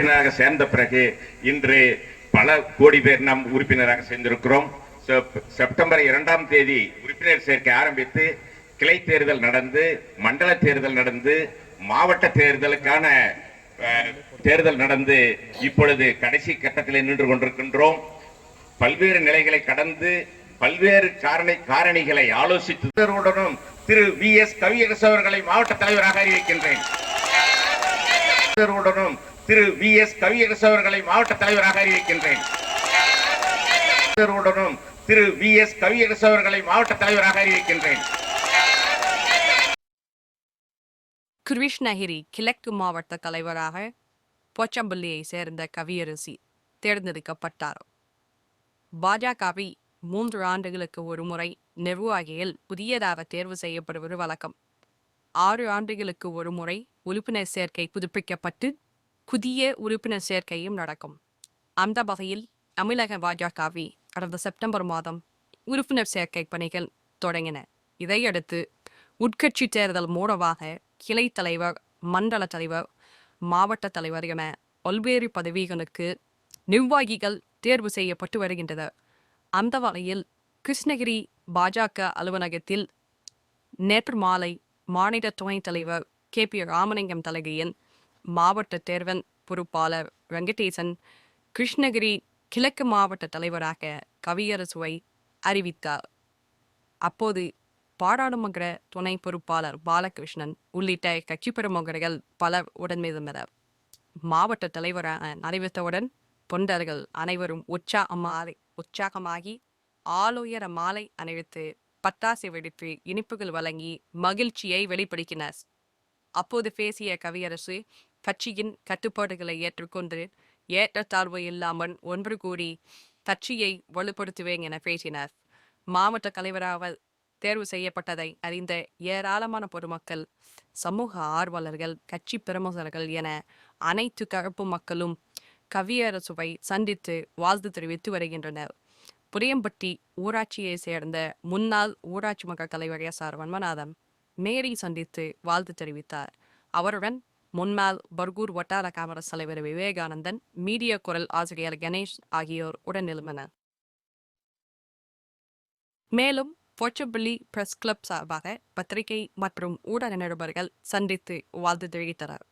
உறுப்பினராக சேர்ந்த பிறகு இன்று பல கோடி பேர் நாம் உறுப்பினராக சேர்ந்திருக்கிறோம். செப்டம்பர் இரண்டாம் தேதி உறுப்பினர் சேர்க்கை ஆரம்பித்து கிளை தேர்தல் நடந்து மண்டல தேர்தல் நடந்து மாவட்ட தேர்தலுக்கான தேர்தல் நடந்து இப்பொழுது கடைசி கட்டத்தில் நின்று கொண்டிருக்கின்றோம். பல்வேறு நிலைகளை கடந்து பல்வேறு காரணி காரணிகளை ஆலோசித்துடனும் திரு வி எஸ் கவியரசு அவர்களை மாவட்ட தலைவராக அறிவிக்கின்றேன். திரு வி எஸ் கவியரசு அவர்களை மாவட்ட தலைவராக அறிவிக்கின்றேன். திரு வி எஸ் கவியரசு அவர்களை மாவட்ட தலைவராக அறிவிக்கின்றேன். கிருஷ்ணகிரி கிழக்கு மாவட்ட தலைவராக போச்சம்பள்ளியை சேர்ந்த கவியரசி தேர்ந்தெடுக்கப்பட்டார். பாஜகவை மூன்று ஆண்டுகளுக்கு ஒரு முறை நிர்வாகியில் புதியதாக தேர்வு செய்யப்படுவது வழக்கம். ஆறு ஆண்டுகளுக்கு ஒரு முறை உறுப்பினர் சேர்க்கை புதுப்பிக்கப்பட்டு புதிய உறுப்பினர் சேர்க்கையும் நடக்கும். அந்த வகையில் தமிழக பாஜகவி கடந்த செப்டம்பர் மாதம் உறுப்பினர் சேர்க்கை பணிகள் தொடங்கின. இதையடுத்து உட்கட்சி தேர்தல் மூலமாக கிளை தலைவர் மண்டல தலைவர் மாவட்ட தலைவர் என பல்வேறு பதவிகளுக்கு நிர்வாகிகள் தேர்வு செய்யப்பட்டு வருகின்றது அந்த வகையில் கிருஷ்ணகிரி பாஜக அலுவலகத்தில் நேற்று மாலை மாநில துணைத் தலைவர் கே. பி. ராமலிங்கம் தலைகையின் மாவட்ட தேர்வன் பொறுப்பாளர் வெங்கடேசன் கிருஷ்ணகிரி கிழக்கு மாவட்ட தலைவராக கவியரசுவை அறிவித்தார். அப்போது பாராளுமன்ற துணை பொறுப்பாளர் பாலகிருஷ்ணன் உள்ளிட்ட கட்சி பிரமுகர்கள் பலர் உடனிருந்தனர் மாவட்ட தலைவராக அறிவித்தவுடன் தொண்டர்கள் அனைவரும் உற்சாகமாக உற்சாகமாகி ஆளுயர மாலை அணிவித்து பட்டாசு வெடித்து இனிப்புகள் வழங்கி மகிழ்ச்சியை வெளிப்படுத்தினர். அப்போது பேசிய கவியரசு கட்சியின் கட்டுப்பாடுகளை ஏற்றுக்கொண்டு ஏற்றத்தாழ்வு இல்லாமல் ஒன்று கூடி கட்சியை வலுப்படுத்துவேன் என பேசினார். மாவட்ட தலைவராக தேர்வு செய்யப்பட்டதை அறிந்த ஏராளமான பொதுமக்கள் சமூக ஆர்வலர்கள் கட்சி பிரமுகர்கள் என அனைத்து கருப்பு மக்களும் கவியரசுவை சந்தித்து வாழ்த்து தெரிவித்து வருகின்றனர். புளியம்பட்டி ஊராட்சியை சேர்ந்த முன்னாள் ஊராட்சி மன்ற தலைவர் எஸ் ஆர் வன்மநாதன் மேரி சந்தித்து வாழ்த்து தெரிவித்தார். அவருடன் முன்னாள் பர்கூர் வட்டார காங்கிரஸ் தலைவர் விவேகானந்தன் மீடியா குரல் ஆசிரியர் கணேஷ் ஆகியோர் உடனிருந்தனர். மேலும் போச்சபள்ளி பிரஸ் கிளப் சார்பாக பத்திரிகை மற்றும் ஊடக நிருபர்கள் சந்தித்து வாழ்த்து தெரிவித்தனர்.